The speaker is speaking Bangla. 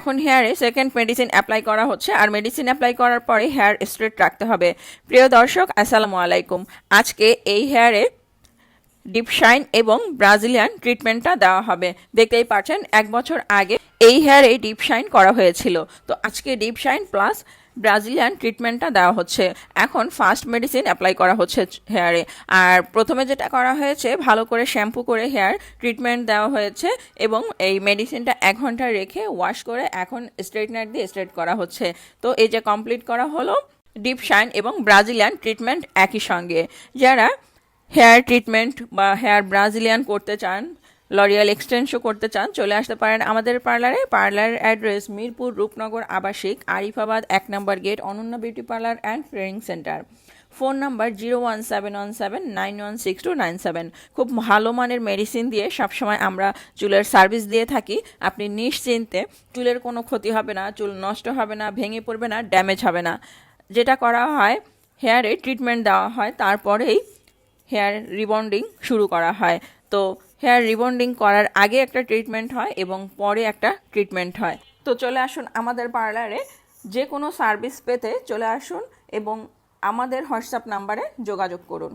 এখন হেয়ারে সেকেন্ড মেডিসিন অ্যাপ্লাই করা হচ্ছে, আর মেডিসিন অ্যাপ্লাই করার পরে হেয়ার স্ট্রেট রাখতে হবে। প্রিয় দর্শক, আসসালামু আলাইকুম। আজকে এই হেয়ারে ডিপ শাইন এবং ব্রাজিলিয়ান ট্রিটমেন্টটা দেওয়া হবে। দেখতেই পাচ্ছেন, এক বছর আগে এই হেয়ারে ডিপ শাইন করা হয়েছিল। তো আজকে ডিপ শাইন প্লাস ব্রাজিলিয়ান ট্রিটমেন্টটা দেওয়া হচ্ছে। এখন ফার্স্ট মেডিসিন অ্যাপ্লাই করা হচ্ছে হেয়ারে। আর প্রথমে যেটা করা হয়েছে, ভালো করে শ্যাম্পু করে হেয়ার ট্রিটমেন্ট দেওয়া হয়েছে এবং এই মেডিসিনটা এক ঘণ্টা রেখে ওয়াশ করে এখন স্ট্রেটনার দিয়ে স্ট্রেট করা হচ্ছে। তো এই যে কমপ্লিট করা হলো, ডিপ শাইন এবং ব্রাজিলিয়ান ট্রিটমেন্ট একই সঙ্গে। যারা হেয়ার ট্রিটমেন্ট বা হেয়ার ব্রাজিলিয়ান করতে চান লরিয়াল এক্সটেনশও করতে চান, চলে আসতে পারেন আমাদের পার্লারে। পার্লারের অ্যাড্রেস মিরপুর রূপনগর আবাসিক, আরিফাবাদ এক নম্বর gate, Ananya beauty parlour and training centre. Phone number zero one seven one seven nine one six two nine seven. খুব ভালো মানের মেডিসিন দিয়ে সবসময় আমরা চুলের সার্ভিস দিয়ে থাকি। আপনি নিশ্চিন্তে চুলের কোনো ক্ষতি হবে না, চুল নষ্ট হবে না, ভেঙে পড়বে না, ড্যামেজ হবে না। যেটা করা হয়, হেয়ারে ট্রিটমেন্ট দেওয়া হয়, তারপরেই হেয়ার রিবন্ডিং শুরু করা হয়। তো হেয়ার রিবন্ডিং করার আগে একটা ট্রিটমেন্ট হয় এবং পরে একটা ট্রিটমেন্ট হয়। তো চলে আসুন আমাদের পার্লারে। যে কোনো সার্ভিস পেতে চলে আসুন এবং আমাদের হোয়াটসঅ্যাপ নাম্বারে যোগাযোগ করুন।